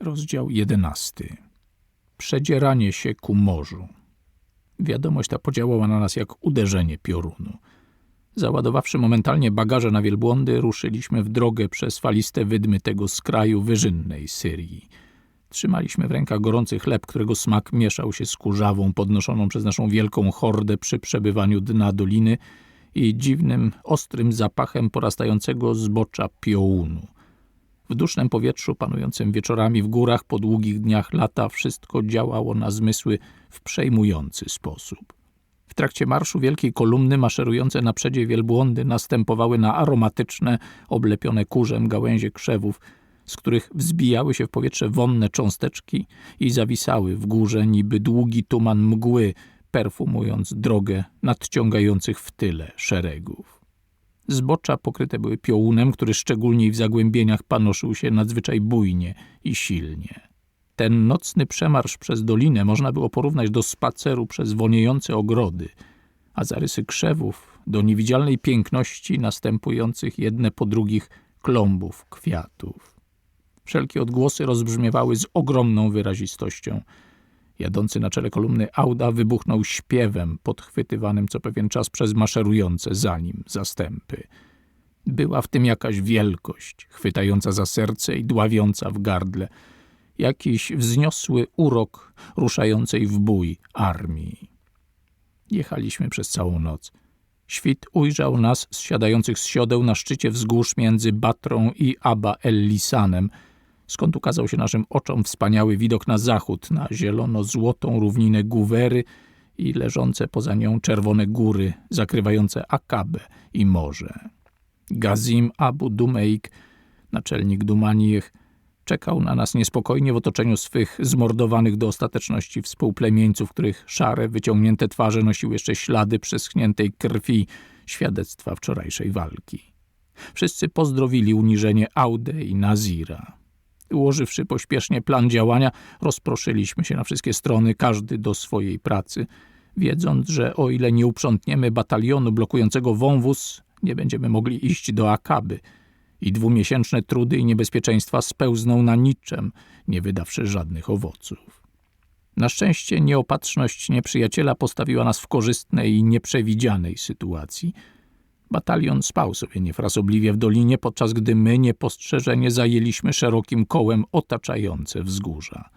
Rozdział jedenasty. Przedzieranie się ku morzu. Wiadomość ta podziałała na nas jak uderzenie piorunu. Załadowawszy momentalnie bagaże na wielbłądy, ruszyliśmy w drogę przez faliste wydmy tego skraju wyżynnej Syrii. Trzymaliśmy w rękach gorący chleb, którego smak mieszał się z kurzawą podnoszoną przez naszą wielką hordę przy przebywaniu dna doliny i dziwnym, ostrym zapachem porastającego zbocza piołunu. W dusznym powietrzu panującym wieczorami w górach po długich dniach lata wszystko działało na zmysły w przejmujący sposób. W trakcie marszu wielkiej kolumny maszerujące na przedzie wielbłądy następowały na aromatyczne, oblepione kurzem gałęzie krzewów, z których wzbijały się w powietrze wonne cząsteczki i zawisały w górze niby długi tuman mgły, perfumując drogę nadciągających w tyle szeregów. Zbocza pokryte były piołunem, który szczególnie w zagłębieniach panoszył się nadzwyczaj bujnie i silnie. Ten nocny przemarsz przez dolinę można było porównać do spaceru przez woniejące ogrody, a zarysy krzewów do niewidzialnej piękności następujących jedne po drugich klombów kwiatów. Wszelkie odgłosy rozbrzmiewały z ogromną wyrazistością. Jadący na czele kolumny Auda wybuchnął śpiewem podchwytywanym co pewien czas przez maszerujące za nim zastępy. Była w tym jakaś wielkość, chwytająca za serce i dławiąca w gardle, jakiś wzniosły urok ruszającej w bój armii. Jechaliśmy przez całą noc. Świt ujrzał nas zsiadających z siodeł na szczycie wzgórz między Batrą i Aba el-Lisanem, skąd ukazał się naszym oczom wspaniały widok na zachód, na zielono-złotą równinę Guwery i leżące poza nią czerwone góry zakrywające Akabę i morze. Gazim Abu Dumeik, naczelnik Dumanijech, czekał na nas niespokojnie w otoczeniu swych zmordowanych do ostateczności współplemieńców, których szare, wyciągnięte twarze nosiły jeszcze ślady przeschniętej krwi, świadectwa wczorajszej walki. Wszyscy pozdrowili uniżenie Aude i Nazira. Ułożywszy pośpiesznie plan działania, rozproszyliśmy się na wszystkie strony, każdy do swojej pracy, wiedząc, że o ile nie uprzątniemy batalionu blokującego wąwóz, nie będziemy mogli iść do Akaby. I dwumiesięczne trudy i niebezpieczeństwa spełzną na niczem, nie wydawszy żadnych owoców. Na szczęście nieopatrzność nieprzyjaciela postawiła nas w korzystnej i nieprzewidzianej sytuacji – Batalion spał sobie niefrasobliwie w dolinie, podczas gdy my niepostrzeżenie zajęliśmy szerokim kołem otaczające wzgórza.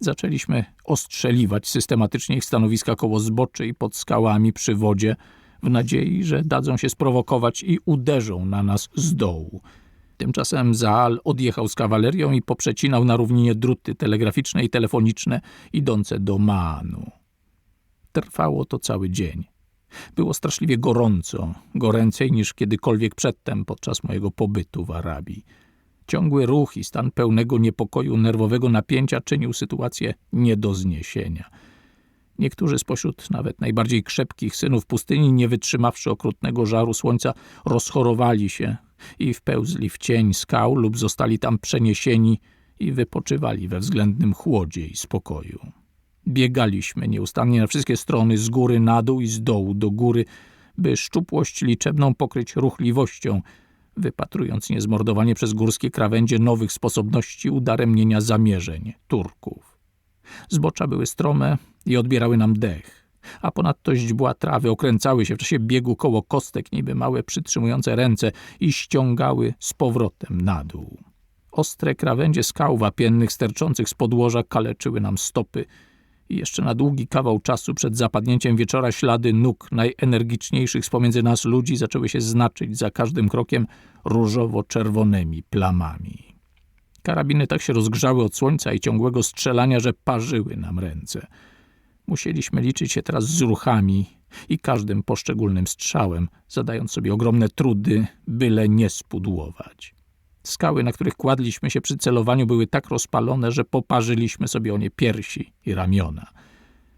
Zaczęliśmy ostrzeliwać systematycznie ich stanowiska koło zboczy i pod skałami przy wodzie, w nadziei, że dadzą się sprowokować i uderzą na nas z dołu. Tymczasem Zaal odjechał z kawalerią i poprzecinał na równinie druty telegraficzne i telefoniczne idące do Maanu. Trwało to cały dzień. Było straszliwie gorąco, goręcej niż kiedykolwiek przedtem podczas mojego pobytu w Arabii. Ciągły ruch i stan pełnego niepokoju nerwowego napięcia czynił sytuację nie do zniesienia. Niektórzy spośród nawet najbardziej krzepkich synów pustyni, nie wytrzymawszy okrutnego żaru słońca, rozchorowali się i wpełzli w cień skał lub zostali tam przeniesieni i wypoczywali we względnym chłodzie i spokoju. Biegaliśmy nieustannie na wszystkie strony, z góry na dół i z dołu do góry, by szczupłość liczebną pokryć ruchliwością, wypatrując niezmordowanie przez górskie krawędzie nowych sposobności udaremnienia zamierzeń Turków. Zbocza były strome i odbierały nam dech, a ponadto źdźbła trawy okręcały się w czasie biegu koło kostek, niby małe przytrzymujące ręce i ściągały z powrotem na dół. Ostre krawędzie skał wapiennych sterczących z podłoża kaleczyły nam stopy i jeszcze na długi kawał czasu przed zapadnięciem wieczora ślady nóg najenergiczniejszych z pomiędzy nas ludzi zaczęły się znaczyć za każdym krokiem różowo-czerwonymi plamami. Karabiny tak się rozgrzały od słońca i ciągłego strzelania, że parzyły nam ręce. Musieliśmy liczyć się teraz z ruchami i każdym poszczególnym strzałem, zadając sobie ogromne trudy, byle nie spudłować. Skały, na których kładliśmy się przy celowaniu, były tak rozpalone, że poparzyliśmy sobie o nie piersi i ramiona.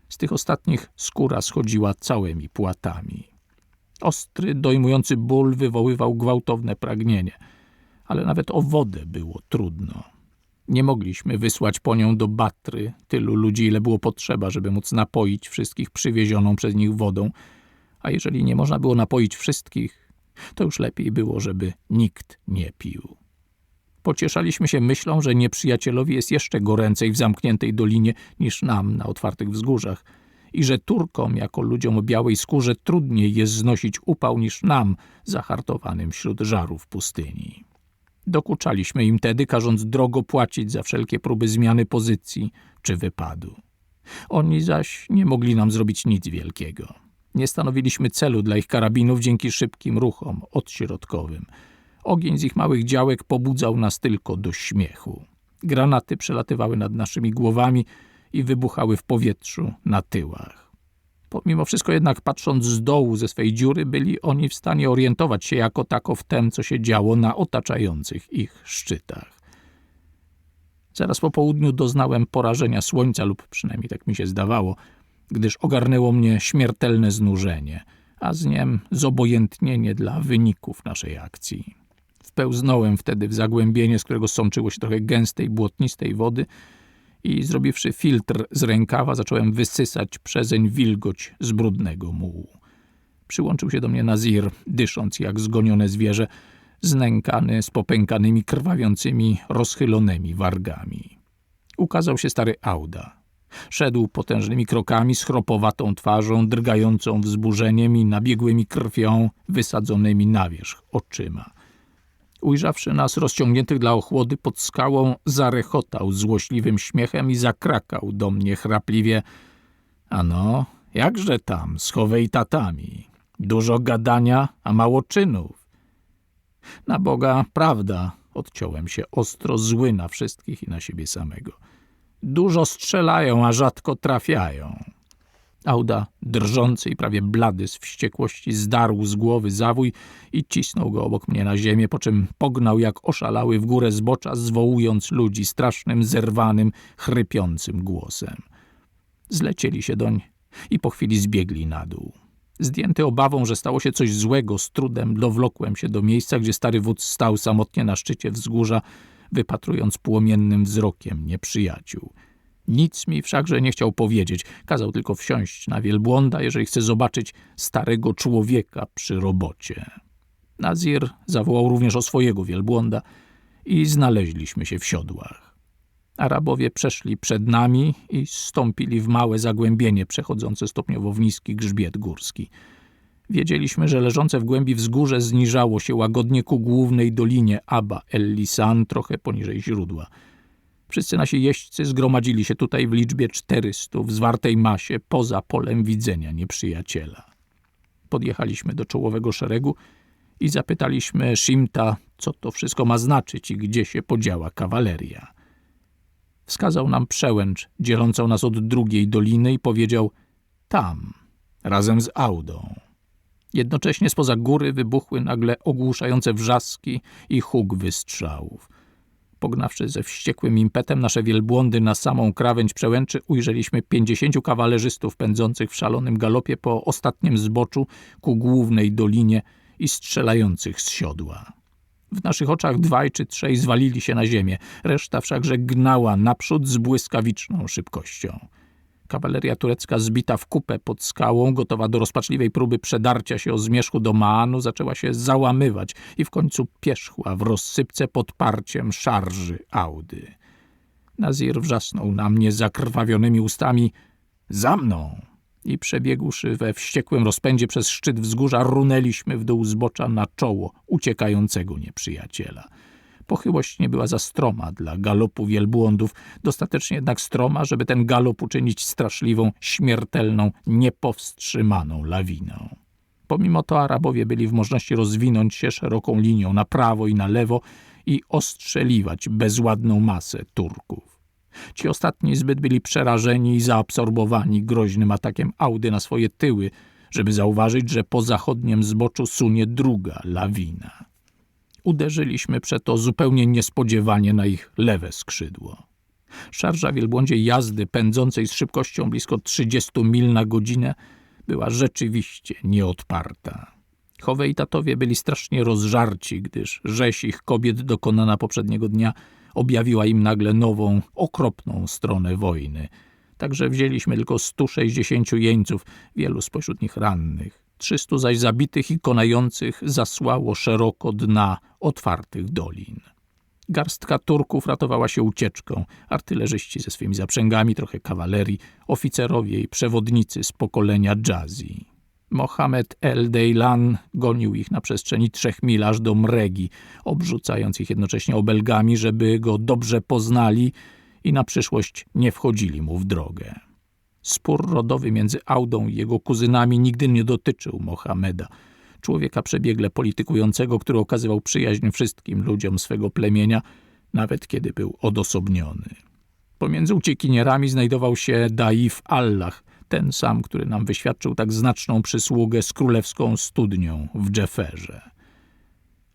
Z tych ostatnich skóra schodziła całymi płatami. Ostry, dojmujący ból wywoływał gwałtowne pragnienie, ale nawet o wodę było trudno. Nie mogliśmy wysłać po nią do Batry tylu ludzi, ile było potrzeba, żeby móc napoić wszystkich przywiezioną przez nich wodą, a jeżeli nie można było napoić wszystkich, to już lepiej było, żeby nikt nie pił. Pocieszaliśmy się myślą, że nieprzyjacielowi jest jeszcze goręcej w zamkniętej dolinie niż nam na otwartych wzgórzach i że Turkom, jako ludziom o białej skórze, trudniej jest znosić upał niż nam, zahartowanym wśród żarów pustyni. Dokuczaliśmy im tedy, każąc drogo płacić za wszelkie próby zmiany pozycji czy wypadu. Oni zaś nie mogli nam zrobić nic wielkiego. Nie stanowiliśmy celu dla ich karabinów dzięki szybkim ruchom odśrodkowym. Ogień z ich małych działek pobudzał nas tylko do śmiechu. Granaty przelatywały nad naszymi głowami i wybuchały w powietrzu na tyłach. Pomimo wszystko jednak patrząc z dołu ze swej dziury, byli oni w stanie orientować się jako tako w tem, co się działo na otaczających ich szczytach. Zaraz po południu doznałem porażenia słońca, lub przynajmniej tak mi się zdawało, gdyż ogarnęło mnie śmiertelne znużenie, a z niem zobojętnienie dla wyników naszej akcji. Wpełznąłem wtedy w zagłębienie, z którego sączyło się trochę gęstej, błotnistej wody i zrobiwszy filtr z rękawa, zacząłem wysysać przezeń wilgoć z brudnego mułu. Przyłączył się do mnie Nazir, dysząc jak zgonione zwierzę, znękany z popękanymi, krwawiącymi, rozchylonymi wargami. Ukazał się stary Auda. Szedł potężnymi krokami, z chropowatą twarzą, drgającą wzburzeniem i nabiegłymi krwią, wysadzonymi na wierzch oczyma. Ujrzawszy nas rozciągniętych dla ochłody pod skałą, zarechotał złośliwym śmiechem i zakrakał do mnie chrapliwie. Ano, jakże tam, z tatami. Dużo gadania, a mało czynów. Na Boga prawda, odciąłem się ostro zły na wszystkich i na siebie samego. Dużo strzelają, a rzadko trafiają. Auda, drżący i prawie blady z wściekłości, zdarł z głowy zawój i cisnął go obok mnie na ziemię, po czym pognał jak oszalały w górę zbocza, zwołując ludzi strasznym, zerwanym, chrypiącym głosem. Zlecieli się doń i po chwili zbiegli na dół. Zdjęty obawą, że stało się coś złego, z trudem dowlokłem się do miejsca, gdzie stary wódz stał samotnie na szczycie wzgórza, wypatrując płomiennym wzrokiem nieprzyjaciół. Nic mi wszakże nie chciał powiedzieć, kazał tylko wsiąść na wielbłąda, jeżeli chce zobaczyć starego człowieka przy robocie. Nazir zawołał również o swojego wielbłąda i znaleźliśmy się w siodłach. Arabowie przeszli przed nami i stąpili w małe zagłębienie przechodzące stopniowo w niski grzbiet górski. Wiedzieliśmy, że leżące w głębi wzgórze zniżało się łagodnie ku głównej dolinie Aba el-Lisan, trochę poniżej źródła – Wszyscy nasi jeźdźcy zgromadzili się tutaj w liczbie 400 w zwartej masie poza polem widzenia nieprzyjaciela. Podjechaliśmy do czołowego szeregu i zapytaliśmy Shimta, co to wszystko ma znaczyć i gdzie się podziała kawaleria. Wskazał nam przełęcz dzielącą nas od drugiej doliny i powiedział tam, razem z Audą. Jednocześnie spoza góry wybuchły nagle ogłuszające wrzaski i huk wystrzałów. Pognawszy ze wściekłym impetem nasze wielbłądy na samą krawędź przełęczy, ujrzeliśmy pięćdziesięciu kawalerzystów pędzących w szalonym galopie po ostatnim zboczu ku głównej dolinie i strzelających z siodła. W naszych oczach dwaj czy trzej zwalili się na ziemię, reszta wszakże gnała naprzód z błyskawiczną szybkością. Kawaleria turecka zbita w kupę pod skałą, gotowa do rozpaczliwej próby przedarcia się o zmierzchu do Maanu, zaczęła się załamywać i w końcu pierzchła w rozsypce pod parciem szarży Audy. Nazir wrzasnął na mnie zakrwawionymi ustami – za mną! I przebiegłszy we wściekłym rozpędzie przez szczyt wzgórza, runęliśmy w dół zbocza na czoło uciekającego nieprzyjaciela – Pochyłość nie była za stroma dla galopu wielbłądów, dostatecznie jednak stroma, żeby ten galop uczynić straszliwą, śmiertelną, niepowstrzymaną lawiną. Pomimo to Arabowie byli w możności rozwinąć się szeroką linią na prawo i na lewo i ostrzeliwać bezładną masę Turków. Ci ostatni zbyt byli przerażeni i zaabsorbowani groźnym atakiem Audy na swoje tyły, żeby zauważyć, że po zachodnim zboczu sunie druga lawina. Uderzyliśmy przeto zupełnie niespodziewanie na ich lewe skrzydło. Szarża wielbłądzie jazdy pędzącej z szybkością blisko 30 mil na godzinę była rzeczywiście nieodparta. tatowie byli strasznie rozżarci, gdyż rzeź ich kobiet dokonana poprzedniego dnia objawiła im nagle nową, okropną stronę wojny. Także wzięliśmy tylko 160 jeńców, wielu spośród nich rannych. Trzystu zaś zabitych i konających zasłało szeroko dna otwartych dolin. Garstka Turków ratowała się ucieczką. Artylerzyści ze swymi zaprzęgami, trochę kawalerii, oficerowie i przewodnicy z pokolenia Jazi. Mohamed El Dejlan gonił ich na przestrzeni trzech mil aż do Mregi, obrzucając ich jednocześnie obelgami, żeby go dobrze poznali i na przyszłość nie wchodzili mu w drogę. Spór rodowy między Audą i jego kuzynami nigdy nie dotyczył Mohameda, człowieka przebiegle politykującego, który okazywał przyjaźń wszystkim ludziom swego plemienia, nawet kiedy był odosobniony. Pomiędzy uciekinierami znajdował się Daif Allah, ten sam, który nam wyświadczył tak znaczną przysługę z królewską studnią w Dżeferze.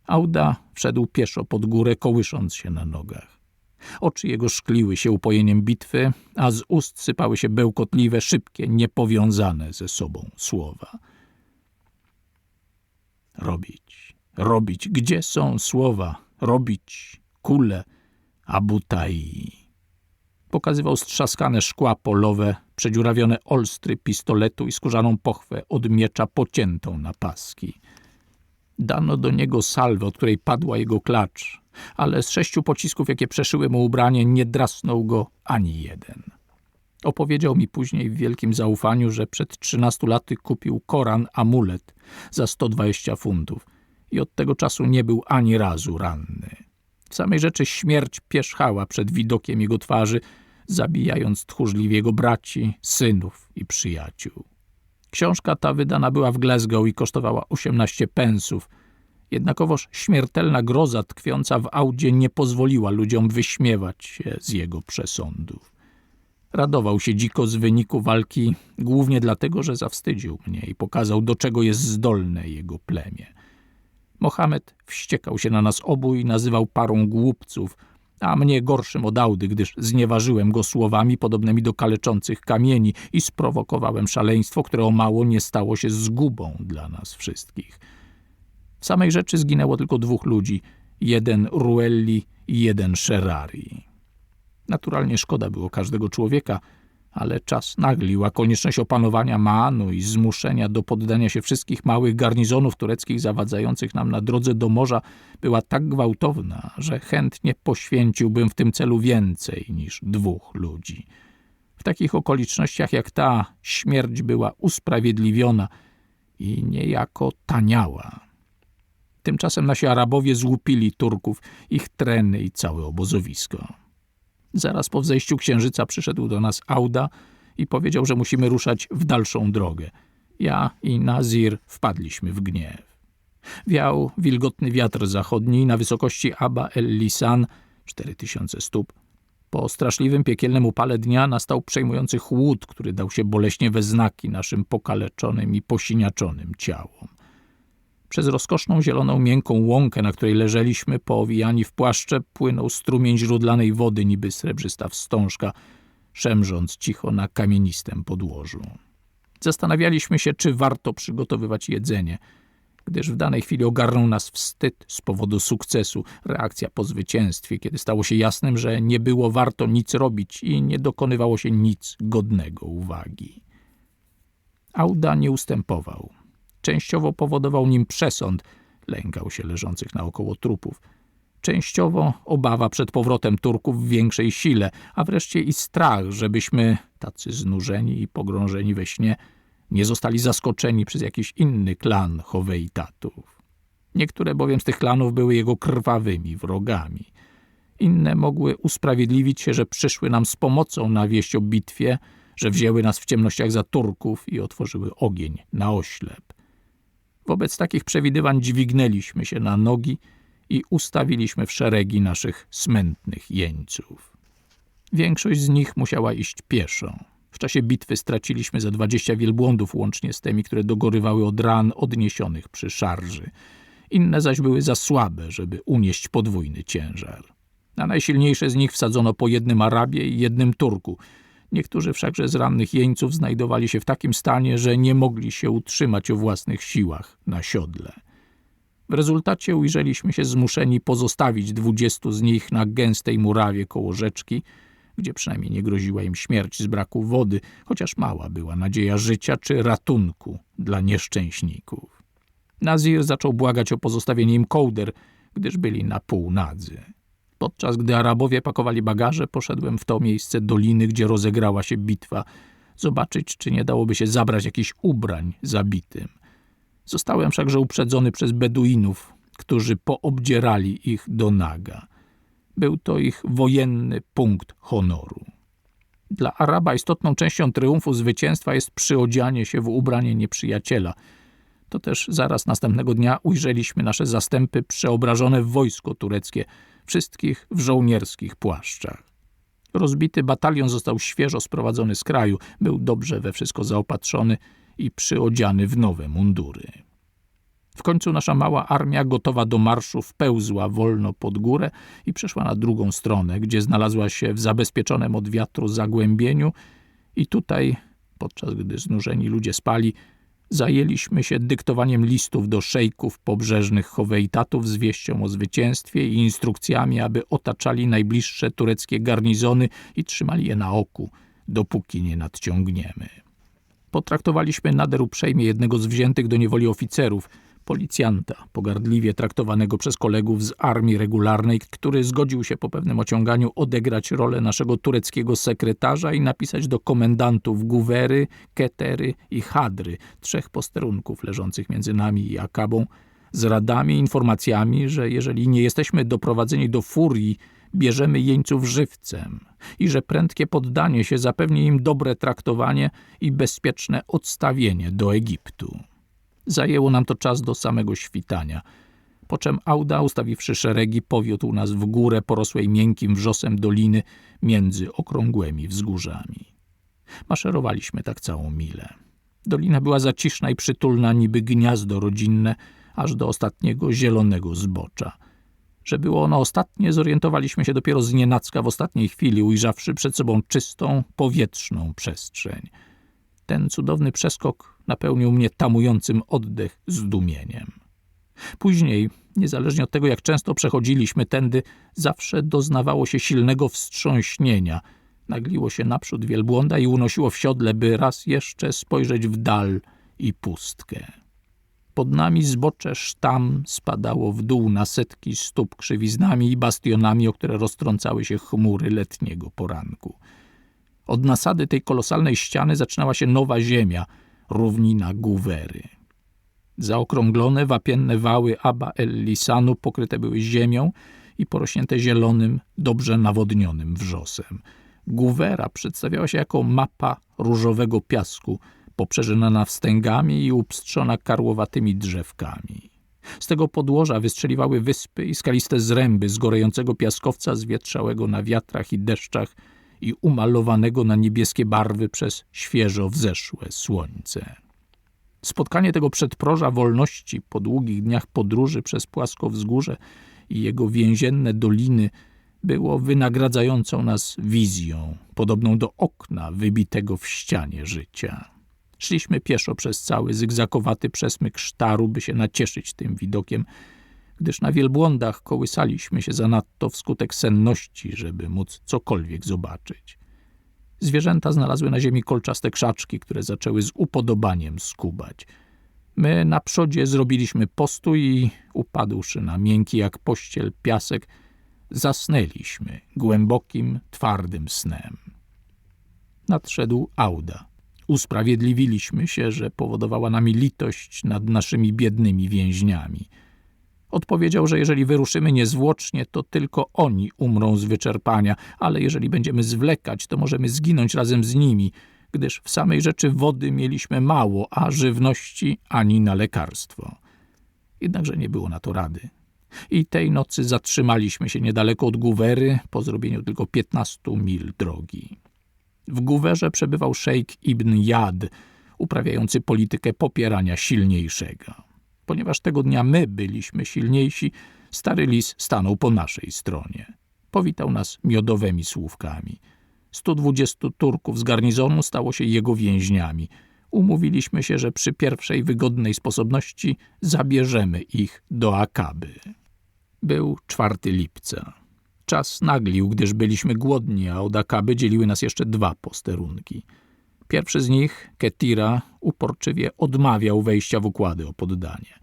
Auda wszedł pieszo pod górę, kołysząc się na nogach. Oczy jego szkliły się upojeniem bitwy, a z ust sypały się bełkotliwe, szybkie, niepowiązane ze sobą słowa. Robić, robić, gdzie są słowa? Robić, kule, abutai. Pokazywał strzaskane szkła polowe, przedziurawione olstry pistoletu i skórzaną pochwę od miecza pociętą na paski. Dano do niego salwę, od której padła jego klacz, ale z sześciu pocisków, jakie przeszyły mu ubranie, nie drasnął go ani jeden. Opowiedział mi później w wielkim zaufaniu, że przed trzynastu laty kupił Koran amulet za 120 funtów i od tego czasu nie był ani razu ranny. W samej rzeczy śmierć pierzchała przed widokiem jego twarzy, zabijając tchórzliwie jego braci, synów i przyjaciół. Książka ta wydana była w Glasgow i kosztowała 18 pensów. Jednakowoż śmiertelna groza tkwiąca w audzie nie pozwoliła ludziom wyśmiewać się z jego przesądów. Radował się dziko z wyniku walki, głównie dlatego, że zawstydził mnie i pokazał, do czego jest zdolne jego plemię. Mohamed wściekał się na nas obu i nazywał parą głupców, a mnie gorszym od Audy, gdyż znieważyłem go słowami podobnymi do kaleczących kamieni i sprowokowałem szaleństwo, które o mało nie stało się zgubą dla nas wszystkich. W samej rzeczy zginęło tylko dwóch ludzi, jeden Ruelli i jeden Sherari. Naturalnie szkoda było każdego człowieka, ale czas naglił, a konieczność opanowania Maanu i zmuszenia do poddania się wszystkich małych garnizonów tureckich zawadzających nam na drodze do morza była tak gwałtowna, że chętnie poświęciłbym w tym celu więcej niż dwóch ludzi. W takich okolicznościach jak ta śmierć była usprawiedliwiona i niejako taniała. Tymczasem nasi Arabowie złupili Turków, ich treny i całe obozowisko. Zaraz po wzejściu księżyca przyszedł do nas Auda i powiedział, że musimy ruszać w dalszą drogę. Ja i Nazir wpadliśmy w gniew. Wiał wilgotny wiatr zachodni na wysokości Aba el-Lisan, 4000 stóp. Po straszliwym piekielnym upale dnia nastał przejmujący chłód, który dał się boleśnie we znaki naszym pokaleczonym i posiniaczonym ciałom. Przez rozkoszną zieloną miękką łąkę, na której leżeliśmy poowijani w płaszcze, płynął strumień źródlanej wody, niby srebrzysta wstążka, szemrząc cicho na kamienistym podłożu. Zastanawialiśmy się, czy warto przygotowywać jedzenie, gdyż w danej chwili ogarnął nas wstyd z powodu sukcesu, reakcja po zwycięstwie, kiedy stało się jasnym, że nie było warto nic robić i nie dokonywało się nic godnego uwagi. Auda nie ustępował. Częściowo powodował nim przesąd, lękał się leżących naokoło trupów. Częściowo obawa przed powrotem Turków w większej sile, a wreszcie i strach, żebyśmy, tacy znużeni i pogrążeni we śnie, nie zostali zaskoczeni przez jakiś inny klan Howeitatów. Niektóre bowiem z tych klanów były jego krwawymi wrogami. Inne mogły usprawiedliwić się, że przyszły nam z pomocą na wieść o bitwie, że wzięły nas w ciemnościach za Turków i otworzyły ogień na oślep. Wobec takich przewidywań dźwignęliśmy się na nogi i ustawiliśmy w szeregi naszych smętnych jeńców. Większość z nich musiała iść pieszo. W czasie bitwy straciliśmy za dwadzieścia wielbłądów łącznie z tymi, które dogorywały od ran odniesionych przy szarży. Inne zaś były za słabe, żeby unieść podwójny ciężar. Na najsilniejsze z nich wsadzono po jednym Arabie i jednym Turku – Niektórzy wszakże z rannych jeńców znajdowali się w takim stanie, że nie mogli się utrzymać o własnych siłach na siodle. W rezultacie ujrzeliśmy się zmuszeni pozostawić dwudziestu z nich na gęstej murawie koło rzeczki, gdzie przynajmniej nie groziła im śmierć z braku wody, chociaż mała była nadzieja życia czy ratunku dla nieszczęśników. Nazir zaczął błagać o pozostawienie im kołder, gdyż byli na pół nadzy. Podczas gdy Arabowie pakowali bagaże, poszedłem w to miejsce doliny, gdzie rozegrała się bitwa, zobaczyć, czy nie dałoby się zabrać jakichś ubrań zabitym. Zostałem wszakże uprzedzony przez Beduinów, którzy poobdzierali ich do naga. Był to ich wojenny punkt honoru. Dla Araba istotną częścią triumfu zwycięstwa jest przyodzianie się w ubranie nieprzyjaciela. To też zaraz następnego dnia ujrzeliśmy nasze zastępy przeobrażone w wojsko tureckie, wszystkich w żołnierskich płaszczach. Rozbity batalion został świeżo sprowadzony z kraju, był dobrze we wszystko zaopatrzony i przyodziany w nowe mundury. W końcu nasza mała armia, gotowa do marszu, wpełzła wolno pod górę i przeszła na drugą stronę, gdzie znalazła się w zabezpieczonym od wiatru zagłębieniu i tutaj, podczas gdy znużeni ludzie spali, zajęliśmy się dyktowaniem listów do szejków pobrzeżnych Howejtatów z wieścią o zwycięstwie i instrukcjami, aby otaczali najbliższe tureckie garnizony i trzymali je na oku, dopóki nie nadciągniemy. Potraktowaliśmy nader uprzejmie jednego z wziętych do niewoli oficerów – policjanta, pogardliwie traktowanego przez kolegów z armii regularnej, który zgodził się po pewnym ociąganiu odegrać rolę naszego tureckiego sekretarza i napisać do komendantów Guwery, Ketery i Hadry, trzech posterunków leżących między nami i Akabą, z radami informacjami, że jeżeli nie jesteśmy doprowadzeni do furii, bierzemy jeńców żywcem i że prędkie poddanie się zapewni im dobre traktowanie i bezpieczne odstawienie do Egiptu. Zajęło nam to czas do samego świtania. Po czym Auda, ustawiwszy szeregi, powiódł nas w górę porosłej miękkim wrzosem doliny między okrągłymi wzgórzami. Maszerowaliśmy tak całą milę. Dolina była zaciszna i przytulna, niby gniazdo rodzinne, aż do ostatniego zielonego zbocza. Że było ono ostatnie, zorientowaliśmy się dopiero z nienacka w ostatniej chwili, ujrzawszy przed sobą czystą, powietrzną przestrzeń. Ten cudowny przeskok napełnił mnie tamującym oddech zdumieniem. Później, niezależnie od tego, jak często przechodziliśmy tędy, zawsze doznawało się silnego wstrząśnienia. Nagliło się naprzód wielbłąda i unosiło w siodle, by raz jeszcze spojrzeć w dal i pustkę. Pod nami zbocze sztam spadało w dół na setki stóp krzywiznami i bastionami, o które roztrącały się chmury letniego poranku. Od nasady tej kolosalnej ściany zaczynała się nowa ziemia, równina Guwery. Zaokrąglone, wapienne wały Aba el-Lisanu pokryte były ziemią i porośnięte zielonym, dobrze nawodnionym wrzosem. Guwera przedstawiała się jako mapa różowego piasku, poprzeżynana wstęgami i upstrzona karłowatymi drzewkami. Z tego podłoża wystrzeliwały wyspy i skaliste zręby z gorejącego piaskowca zwietrzałego na wiatrach i deszczach i umalowanego na niebieskie barwy przez świeżo wzeszłe słońce. Spotkanie tego przedproża wolności po długich dniach podróży przez płasko wzgórze i jego więzienne doliny było wynagradzającą nas wizją, podobną do okna wybitego w ścianie życia. Szliśmy pieszo przez cały zygzakowaty przesmyk sztaru, by się nacieszyć tym widokiem, gdyż na wielbłądach kołysaliśmy się zanadto wskutek senności, żeby móc cokolwiek zobaczyć. Zwierzęta znalazły na ziemi kolczaste krzaczki, które zaczęły z upodobaniem skubać. My na przodzie zrobiliśmy postój i, upadłszy na miękki jak pościel piasek, zasnęliśmy głębokim, twardym snem. Nadszedł Auda. Usprawiedliwiliśmy się, że powodowała nami litość nad naszymi biednymi więźniami – Odpowiedział, że jeżeli wyruszymy niezwłocznie, to tylko oni umrą z wyczerpania, ale jeżeli będziemy zwlekać, to możemy zginąć razem z nimi, gdyż w samej rzeczy wody mieliśmy mało, a żywności ani na lekarstwo. Jednakże nie było na to rady. I tej nocy zatrzymaliśmy się niedaleko od Guwery, po zrobieniu tylko piętnastu mil drogi. W Guwerze przebywał szejk Ibn Jad, uprawiający politykę popierania silniejszego. Ponieważ tego dnia my byliśmy silniejsi, stary lis stanął po naszej stronie. Powitał nas miodowymi słówkami. 120 Turków z garnizonu stało się jego więźniami. Umówiliśmy się, że przy pierwszej wygodnej sposobności zabierzemy ich do Akaby. Był 4 lipca. Czas naglił, gdyż byliśmy głodni, a od Akaby dzieliły nas jeszcze dwa posterunki. Pierwszy z nich, Ketira, uporczywie odmawiał wejścia w układy o poddanie.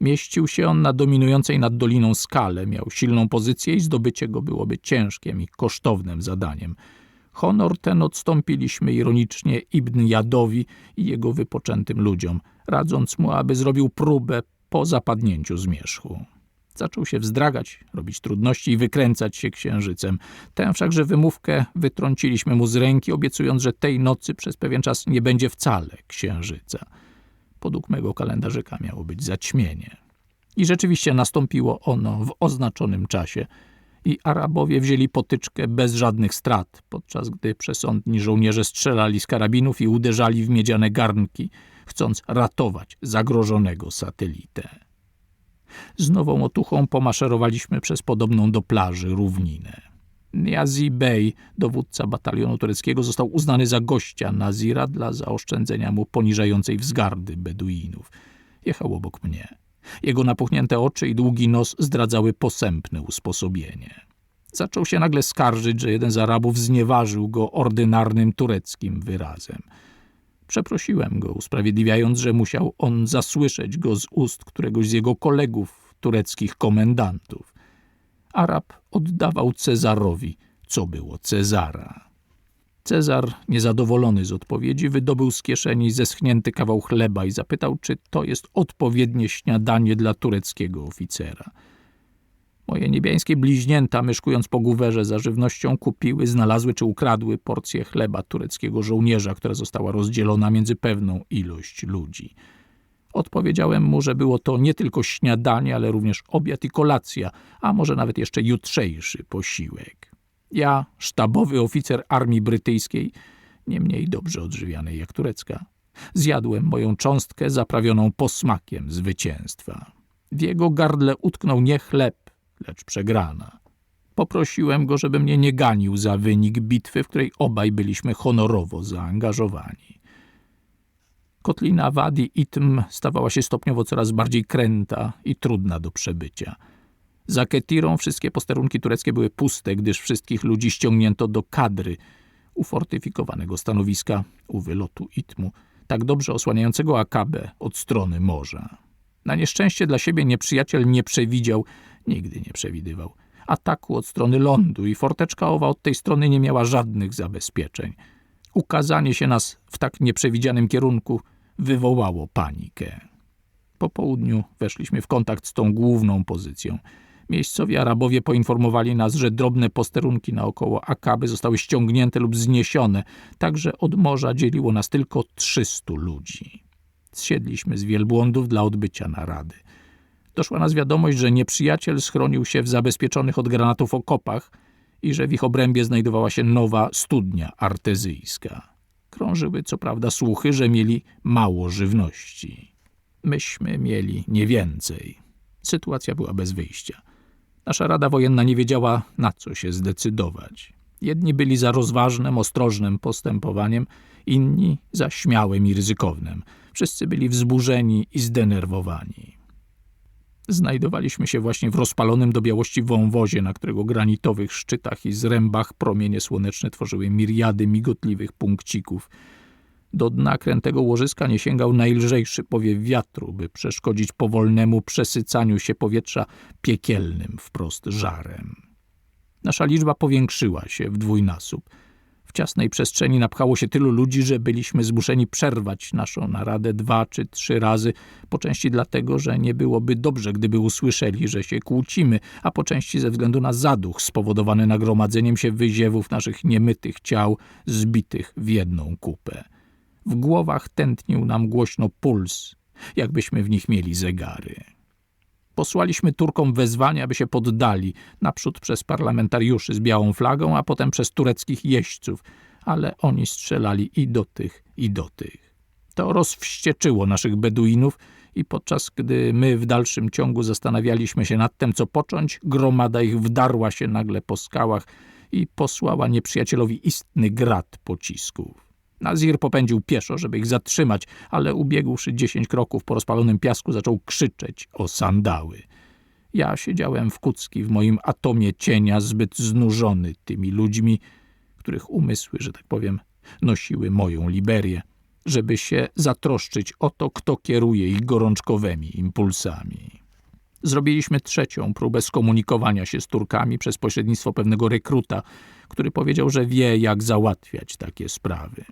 Mieścił się on na dominującej nad doliną skale, miał silną pozycję i zdobycie go byłoby ciężkim i kosztownym zadaniem. Honor ten odstąpiliśmy ironicznie Ibn Jadowi i jego wypoczętym ludziom, radząc mu, aby zrobił próbę po zapadnięciu zmierzchu. Zaczął się wzdragać, robić trudności i wykręcać się księżycem. Tę wszakże wymówkę wytrąciliśmy mu z ręki, obiecując, że tej nocy przez pewien czas nie będzie wcale księżyca. Podług mego kalendarzyka miało być zaćmienie. I rzeczywiście nastąpiło ono w oznaczonym czasie i Arabowie wzięli potyczkę bez żadnych strat, podczas gdy przesądni żołnierze strzelali z karabinów i uderzali w miedziane garnki, chcąc ratować zagrożonego satelitę. Z nową otuchą pomaszerowaliśmy przez podobną do plaży równinę. Niazi Bey, dowódca batalionu tureckiego, został uznany za gościa Nazira dla zaoszczędzenia mu poniżającej wzgardy Beduinów. Jechał obok mnie. Jego napuchnięte oczy i długi nos zdradzały posępne usposobienie. Zaczął się nagle skarżyć, że jeden z Arabów znieważył go ordynarnym tureckim wyrazem. Przeprosiłem go, usprawiedliwiając, że musiał on zasłyszeć go z ust któregoś z jego kolegów, tureckich komendantów. Arab oddawał Cezarowi, co było Cezara. Cezar, niezadowolony z odpowiedzi, wydobył z kieszeni zeschnięty kawał chleba i zapytał, czy to jest odpowiednie śniadanie dla tureckiego oficera. Moje niebiańskie bliźnięta, myszkując po guwerze za żywnością, kupiły, znalazły czy ukradły porcję chleba tureckiego żołnierza, która została rozdzielona między pewną ilość ludzi. Odpowiedziałem mu, że było to nie tylko śniadanie, ale również obiad i kolacja, a może nawet jeszcze jutrzejszy posiłek. Ja, sztabowy oficer armii brytyjskiej, nie mniej dobrze odżywianej jak turecka, zjadłem moją cząstkę zaprawioną posmakiem zwycięstwa. W jego gardle utknął nie chleb, lecz przegrana. Poprosiłem go, żeby mnie nie ganił za wynik bitwy, w której obaj byliśmy honorowo zaangażowani. Kotlina Wadi Itm stawała się stopniowo coraz bardziej kręta i trudna do przebycia. Za Ketirą wszystkie posterunki tureckie były puste, gdyż wszystkich ludzi ściągnięto do kadry, ufortyfikowanego stanowiska u wylotu Itmu, tak dobrze osłaniającego Akabę od strony morza. Na nieszczęście dla siebie nieprzyjaciel nie przewidział, nigdy nie przewidywał, ataku od strony lądu i forteczka owa od tej strony nie miała żadnych zabezpieczeń. Ukazanie się nas w tak nieprzewidzianym kierunku wywołało panikę. Po południu weszliśmy w kontakt z tą główną pozycją. Miejscowi Arabowie poinformowali nas, że drobne posterunki naokoło Akaby zostały ściągnięte lub zniesione, także od morza dzieliło nas tylko 300 ludzi. Zsiedliśmy z wielbłądów dla odbycia narady. Doszła nas wiadomość, że nieprzyjaciel schronił się w zabezpieczonych od granatów okopach i że w ich obrębie znajdowała się nowa studnia artezyjska. Krążyły co prawda słuchy, że mieli mało żywności. Myśmy mieli nie więcej. Sytuacja była bez wyjścia. Nasza Rada Wojenna nie wiedziała, na co się zdecydować. Jedni byli za rozważnym, ostrożnym postępowaniem, inni za śmiałym i ryzykownym. Wszyscy byli wzburzeni i zdenerwowani. Znajdowaliśmy się właśnie w rozpalonym do białości wąwozie, na którego granitowych szczytach i zrębach promienie słoneczne tworzyły miriady migotliwych punkcików. Do dna krętego łożyska nie sięgał najlżejszy powiew wiatru, by przeszkodzić powolnemu przesycaniu się powietrza piekielnym wprost żarem. Nasza liczba powiększyła się w dwójnasób – w ciasnej przestrzeni napchało się tylu ludzi, że byliśmy zmuszeni przerwać naszą naradę dwa czy trzy razy, po części dlatego, że nie byłoby dobrze, gdyby usłyszeli, że się kłócimy, a po części ze względu na zaduch spowodowany nagromadzeniem się wyziewów naszych niemytych ciał zbitych w jedną kupę. W głowach tętnił nam głośno puls, jakbyśmy w nich mieli zegary. Posłaliśmy Turkom wezwania, aby się poddali, naprzód przez parlamentariuszy z białą flagą, a potem przez tureckich jeźdźców, ale oni strzelali i do tych, i do tych. To rozwścieczyło naszych Beduinów i podczas gdy my w dalszym ciągu zastanawialiśmy się nad tym, co począć, gromada ich wdarła się nagle po skałach i posłała nieprzyjacielowi istny grad pocisków. Nazir popędził pieszo, żeby ich zatrzymać, ale ubiegłszy dziesięć kroków po rozpalonym piasku zaczął krzyczeć o sandały. Ja siedziałem w kucki w moim atomie cienia, zbyt znużony tymi ludźmi, których umysły, że tak powiem, nosiły moją Liberię żeby się zatroszczyć o to, kto kieruje ich gorączkowymi impulsami. Zrobiliśmy trzecią próbę skomunikowania się z Turkami przez pośrednictwo pewnego rekruta, który powiedział, że wie, jak załatwiać takie sprawy.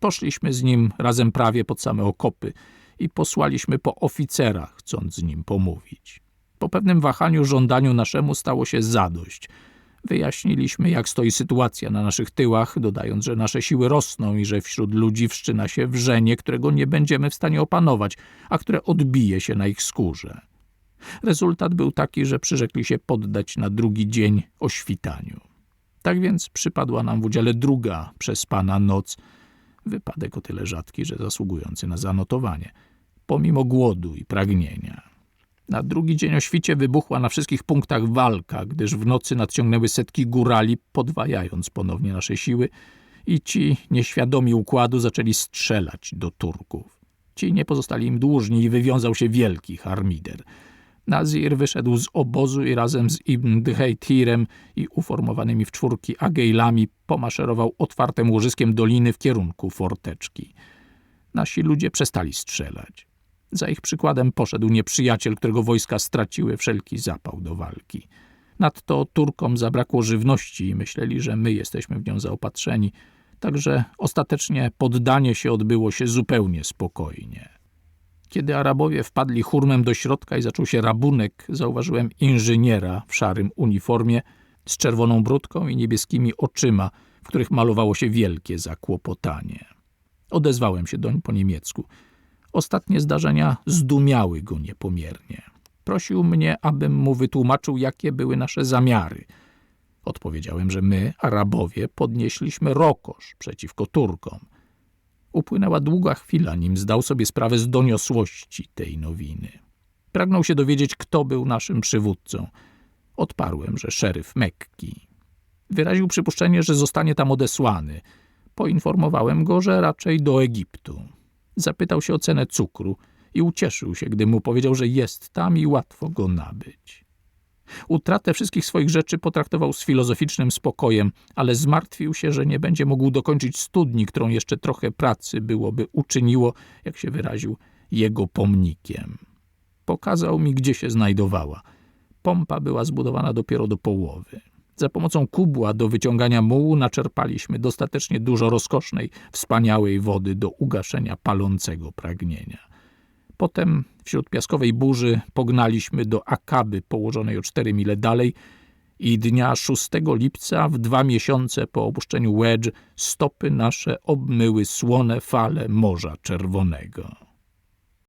Poszliśmy z nim razem prawie pod same okopy i posłaliśmy po oficerach, chcąc z nim pomówić. Po pewnym wahaniu żądaniu naszemu stało się zadość. Wyjaśniliśmy, jak stoi sytuacja na naszych tyłach, dodając, że nasze siły rosną i że wśród ludzi wszczyna się wrzenie, którego nie będziemy w stanie opanować, a które odbije się na ich skórze. Rezultat był taki, że przyrzekli się poddać na drugi dzień o świtaniu. Tak więc przypadła nam w udziale druga przespana noc, wypadek o tyle rzadki, że zasługujący na zanotowanie, pomimo głodu i pragnienia. Na drugi dzień o świcie wybuchła na wszystkich punktach walka, gdyż w nocy nadciągnęły setki górali, podwajając ponownie nasze siły i ci nieświadomi układu zaczęli strzelać do Turków. Ci nie pozostali im dłużni i wywiązał się wielki harmider. Nazir wyszedł z obozu i razem z Ibn Dhejtirem i uformowanymi w czwórki agejlami pomaszerował otwartym łożyskiem doliny w kierunku forteczki. Nasi ludzie przestali strzelać. Za ich przykładem poszedł nieprzyjaciel, którego wojska straciły wszelki zapał do walki. Nadto Turkom zabrakło żywności i myśleli, że my jesteśmy w nią zaopatrzeni, także ostatecznie poddanie się odbyło się zupełnie spokojnie. Kiedy Arabowie wpadli hurmem do środka i zaczął się rabunek, zauważyłem inżyniera w szarym uniformie z czerwoną brudką i niebieskimi oczyma, w których malowało się wielkie zakłopotanie. Odezwałem się doń po niemiecku – Ostatnie zdarzenia zdumiały go niepomiernie. Prosił mnie, abym mu wytłumaczył, jakie były nasze zamiary. Odpowiedziałem, że my, Arabowie, podnieśliśmy rokosz przeciwko Turkom. Upłynęła długa chwila, nim zdał sobie sprawę z doniosłości tej nowiny. Pragnął się dowiedzieć, kto był naszym przywódcą. Odparłem, że szeryf Mekki. Wyraził przypuszczenie, że zostanie tam odesłany. Poinformowałem go, że raczej do Egiptu. Zapytał się o cenę cukru i ucieszył się, gdy mu powiedział, że jest tam i łatwo go nabyć. Utratę wszystkich swoich rzeczy potraktował z filozoficznym spokojem, ale zmartwił się, że nie będzie mógł dokończyć studni, którą jeszcze trochę pracy byłoby uczyniło, jak się wyraził, jego pomnikiem. Pokazał mi, gdzie się znajdowała. Pompa była zbudowana dopiero do połowy. Za pomocą kubła do wyciągania mułu naczerpaliśmy dostatecznie dużo rozkosznej, wspaniałej wody do ugaszenia palącego pragnienia. Potem wśród piaskowej burzy pognaliśmy do Akaby położonej o cztery mile dalej i dnia 6 lipca w dwa miesiące po opuszczeniu Wedge stopy nasze obmyły słone fale Morza Czerwonego.